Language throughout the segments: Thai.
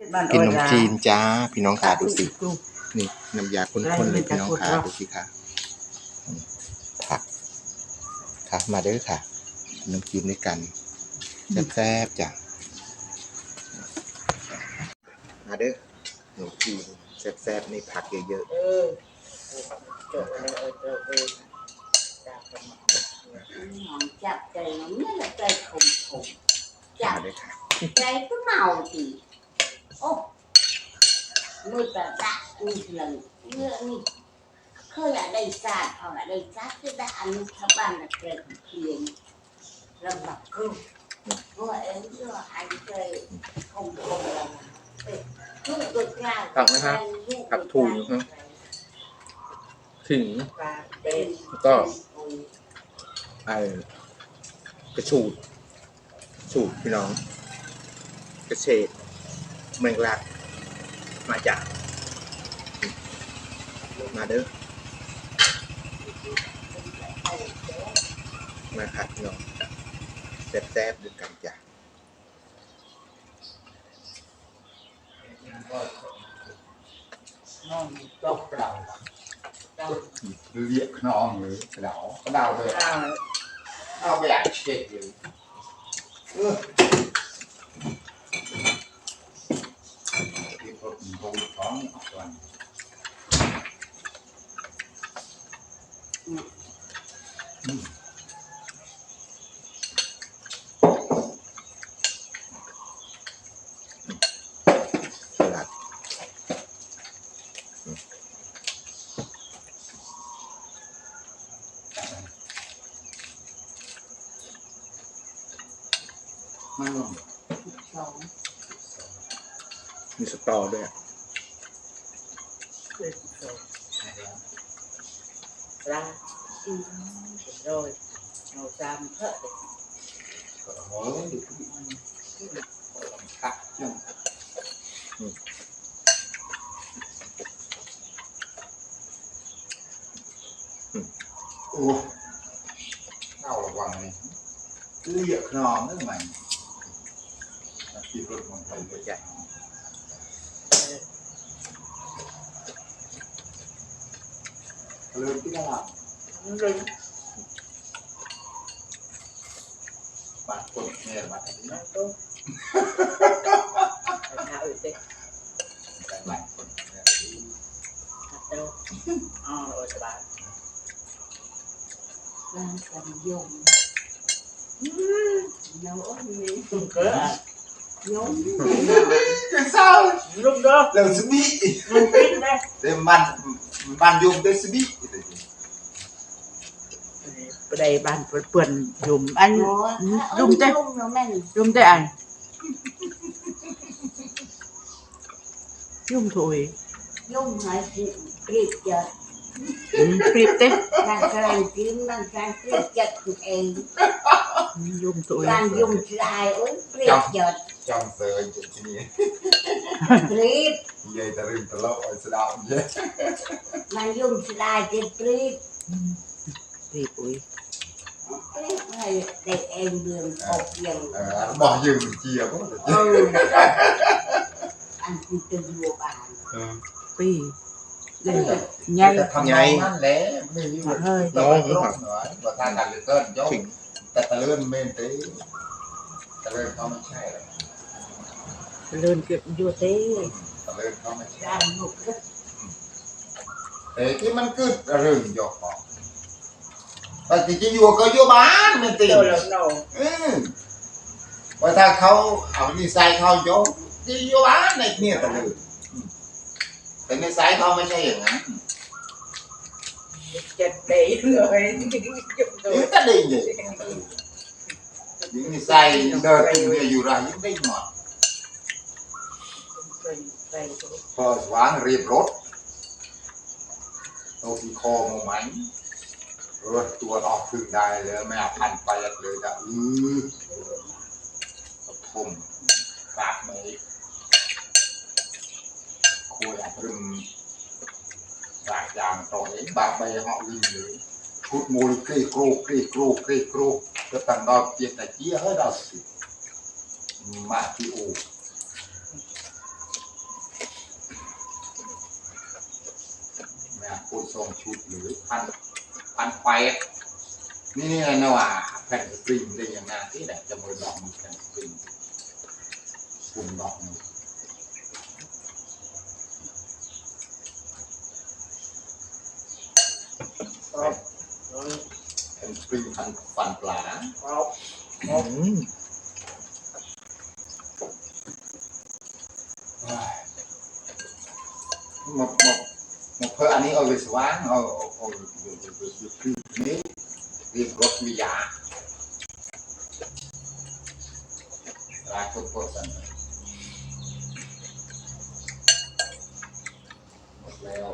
กินขนมจีนจ้า พี่น้องค่ะดูสิ นี่น้ำยาข้นๆเลยพี่น้องค่ะดูสิค่ะอืมผักค่ะมาเด้อค่ะขนมจีนด้วยกันแซ่บๆจ้ะมาเด้อขนมจีนแซ่บๆในผักเยอะเออจบเลยเออจบเลยจากกันมาจับใจมันไม่ละใจขมขมๆจับมาเด้อค่ะใจก็เมาที โอ้มือตะตะมือหลังเมื่อนี่เคยละได้ศารเขาละได้ศารที่ได้อนุชาวบ้านละเกิดเพียงลำบากกูเพราเอ็งก็หายใจขมขมแล้วลูกตัวกลางผักไหมครับผักถุงนะถึงแล้วก็ ไอ้กระชูด สูดพี่น้อง กระเฉด เมืองลักมาจากมาเด้อมาค่ะพี่น้องแซ่บๆด้วยกันจ้ะน้องตกเราเราเรียกน้องเลยกระเดากระเดาเลยเราเอาไปอ่านเช็คเลยเออที่ผม ผมท้องออกก่อนสลัดมันลงสอง มีสตอด้วยอะ เป็นสองปลาอืมเป็นโรยเอาตามเพอะ Lương chứ đang làm Lương Bạn quần nghe là bạn thấy nó tốt. Bạn hạ ủi tê Bạn quần nghe là đi Hạt đâu. Ờ rồi cho bạn. Bạn cầm dùng Nhớ Cớ à? Giống Tại sao? Lúc đó. Lần sẽ bị Lần sẽ bị đấy Để mặn Mặn dùng tới sẽ bị ไปได้บ้านเปื่อนๆยุ่มอันลุงเต้ลุงแม่นยุ่มได้อันยุ่มถอยลุงหายกรีดเจออืมคลิปเต้นางกำลังกินนางการกรีดเจอตัวเองยุ่มถอยการยุ่งชายโอ้ยกรีดเจอ trong giờ anh chị chị กรีด vậy ta rừng ta lộ sẽ đạo chứ นางยุ่งชายจะกรีดคลิปอุ้ยกรีดให้เด็ก เองเดือนอกยัง à, bỏ dừng chia quá เอออันที่จะอยู่บ้านปีเลย Dạ. ใหญ่ thằng này ngăn lé mình như vậy เฮ้ย nó phải lốt nữa và ta đặt được cơn cho ขิง ta ta lươn men tí ta lươn không nó chạy rồi เดินเก็บอยู่เต้ ta lươn không nó กา chạy รหนุกก็ thế cái มัน cứ rừng dọc bỏ và thì cái vua có vua bán men tí โดนแล้วโนอืมว่าถ้าเขาเอานิสัยเขาโยกที่โยบ้านในเนี่ยตะลึงอืมแต่นิสัยเขาไม่ใช่อย่างนั้นจะได้เลยยุ่มถอยิ่ยงจะดีเลยยิ่งนิสัยเดินกินเบียร์อยู่ไรยิ่งได้หมดไปพอวางเรียบรถตัวที่คอมาไหม เอตัวออกพึ่งได้เลยแม่พันไปเลยนะอือผมปากไหมคุยอะพึ่งปากยางต่อยปากใบเหาะวิ่เลยชุดมูลกรีครูกรีครูกรีครูก็ตั้งดอกเจียตะเจียเฮ้ยดอกสิมาที่อูแม่คุณทรงชุดหรือพัน พันควายนี่นี่นะว่าแผ่นสปริงได้ยังไงที่ไหนจะมือดอกมีแผ่นสปริงปุ่มดอกนี่ครับแผ่นสปริงพันฟันปลาครบอืมหมดหมดหมดเพื่ออันนี้เอาไปสว่างเอา เอาเอาคือนี้เรียกรถวิยาลายทุกคนสันหมดแล้ว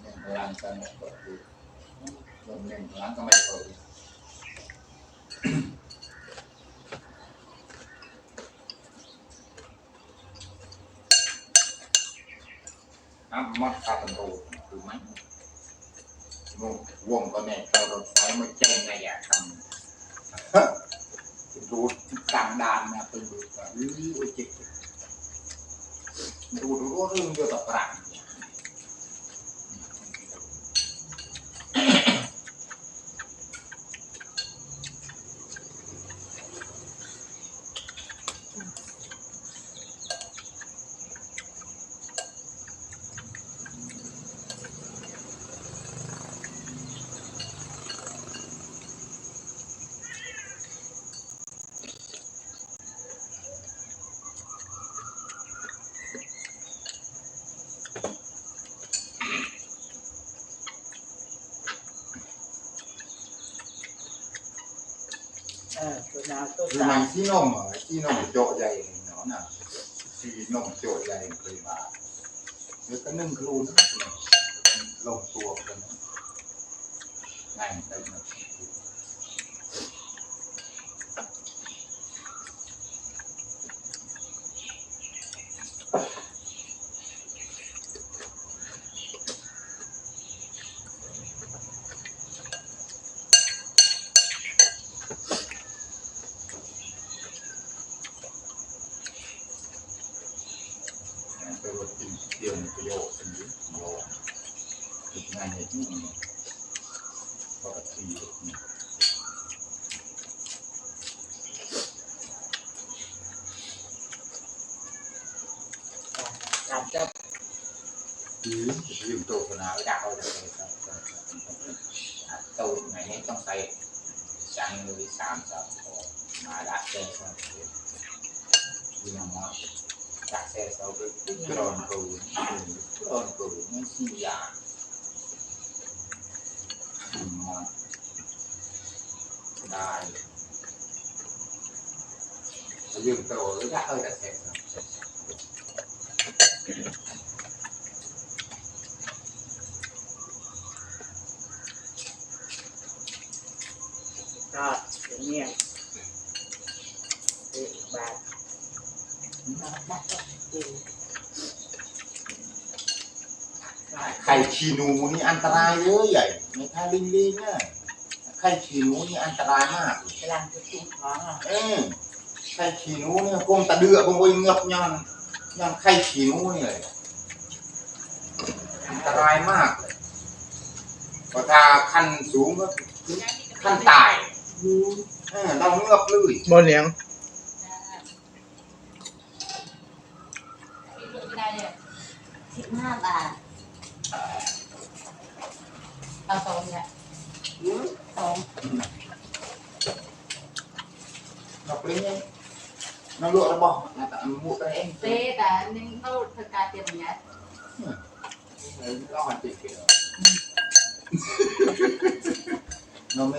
หนึ่งล้านกันหมดก็คื อ้านก็ไม่เปิดอะมอดตาตันโตคือไหมวงวงก็แน่เรารถไฟมาเจ๊งไงอยากทำดูกลางดานนะเป็นดูว่าอุ้ยโอ้ยเจ๊กดูดูเรื่องเกี่ยวกับปรัง ตัวน้ำตัวคือตามันที่นมเหรอที่นมโจใหญ่เนาะน่ะที่นมโจใหญ่เคยมาเดี๋ยวก็นึ่งครูนะลงตัวกันง่ายได้นะ ไปรถกินเดียวในประโยชน์เป็นยิ่งโยถึ งง่ายในที่นี้ปกตินี่การจับคือยืมตัวนาอยากเอาจากไหนครับโตไหนนี้ต้องใส่จังมือสามสามมาละเจอคนที่น้องมอดจากเซสเอาไปกรอนครูกรอนครูไม่ชี้ยา หมอดได้ยืมตัวหรือถ้าเอาแต่เซส ก็อย่างเงี้ยเอ๊ะบาท ไข่ชีนูนี่อันตรายเยอะใหญ่ไม่ค่าลิงลิงเนี่ยไข่ชีนูนี่อันตรายมากกำลังจะตุ้มท้องอะเออไข่ขี้หนูเนี่ยคงตะเดือกคงวิ่งเงือบยันยังไข่ขี้หนูนี่เลยอันตรายมากเลยเพราะถ้าขั้นสูงก็ขั้นตายเออเราเงือบเลยบนเลี้ยงสิบห้าบาท เอาสองเนี่ยหืมสองเราเปลี่ยนเราลวกแล้วบอกเราแต่มุดไปเองเต้แต่นี่เขาเธอการเตรียมอย่างเงี้ยเราหันติดเกลือเราไม่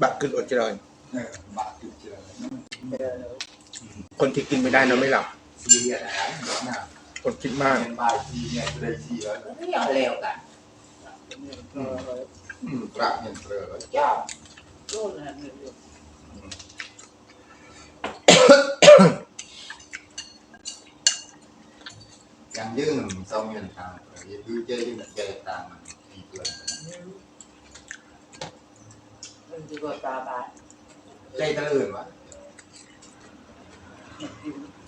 นได้มุยดีเวียนดีเวียนสนองจงไปเดิมน้ำนะก็มาหนูหากระเดาสนองจงไปเดิมยิงก็ท่าตามสนองจงไปเดิมยกเอออืมพี่จีไงเผิดไงนะซึ่งอ๋อใส่เทียมขอใบะขึ้นอดเจริญเออบาดจุดเจริญนั่นเจอเลยคนที่กินไม่ได้นอนไม่หลับ ซีเรียสนะเนาะนะคนคิดมาก เป็นบายทีเนี่ยจะได้ทีแล้วไม่เอาเร็วกันเอออืมกระเงินเปลือกเจ้าโน่นน่ะนี่ยังยื่นสองเงินทางคือเจ๊ยื่นเจ๊ตามมันทีเกินมัน ดีกว่าตาบานเจ๊ตะลื่นวะ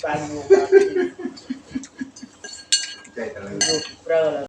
ปลาหมูปลาเจ๊ตะลื่นหมูเปรอะ